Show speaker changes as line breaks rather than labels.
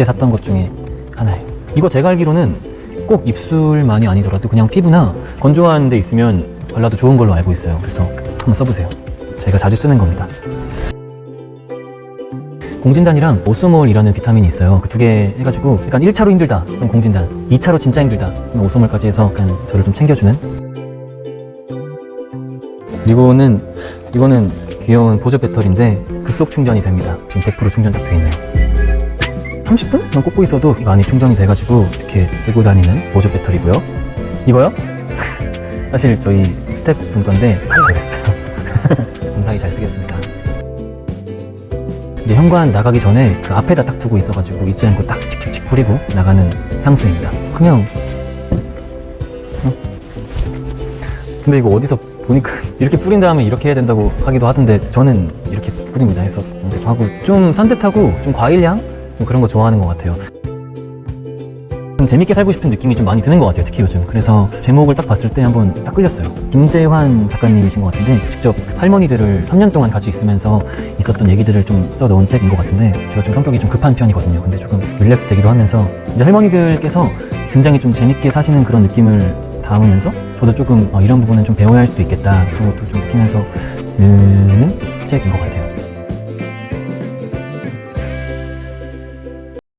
그때 샀던 것 중에 하나예요. 이거 제가 알기로는 꼭 입술만이 아니더라도 그냥 피부나 건조한 데 있으면 발라도 좋은 걸로 알고 있어요. 그래서 한번 써보세요. 제가 자주 쓰는 겁니다. 공진단이랑 오소몰이라는 비타민이 있어요. 그 두 개 해가지고 약간 1차로 힘들다. 그럼 공진단. 2차로 진짜 힘들다. 그럼 오소몰까지 해서 그냥 저를 좀 챙겨주는. 그리고는 이거는 귀여운 보조 배터리인데 급속 충전이 됩니다. 지금 100% 충전 딱 돼 있네요. 30분만 꽂고 있어도 많이 충전이 돼가지고 이렇게 들고 다니는 보조 배터리고요. 이거요? 사실 저희 스태프분 건데 팔라 그랬어요. 감사히 잘 쓰겠습니다. 이제 현관 나가기 전에 그 앞에다 딱 두고 있어가지고 잊지 않고 딱 칙칙칙 뿌리고 나가는 향수입니다. 그냥 어? 근데 이거 어디서 보니까 이렇게 뿌린 다음에 이렇게 해야 된다고 하기도 하던데 저는 이렇게 뿌립니다 해서 하고 좀 산뜻하고 좀 과일향 좀 그런 거 좋아하는 것 같아요. 좀 재밌게 살고 싶은 느낌이 좀 많이 드는 것 같아요 특히 요즘. 그래서 제목을 딱 봤을 때 한번 딱 끌렸어요. 김재환 작가님이신 것 같은데 직접 할머니들을 3년 동안 같이 있으면서 있었던 얘기들을 좀 써놓은 책인 것 같은데 제가 좀 성격이 좀 급한 편이거든요. 근데 조금 릴렉스 되기도 하면서 이제 할머니들께서 굉장히 좀 재밌게 사시는 그런 느낌을 담으면서 저도 조금 어, 이런 부분은 좀 배워야 할 수도 있겠다. 그런 것도 좀 느끼면서 읽는 책인 것 같아요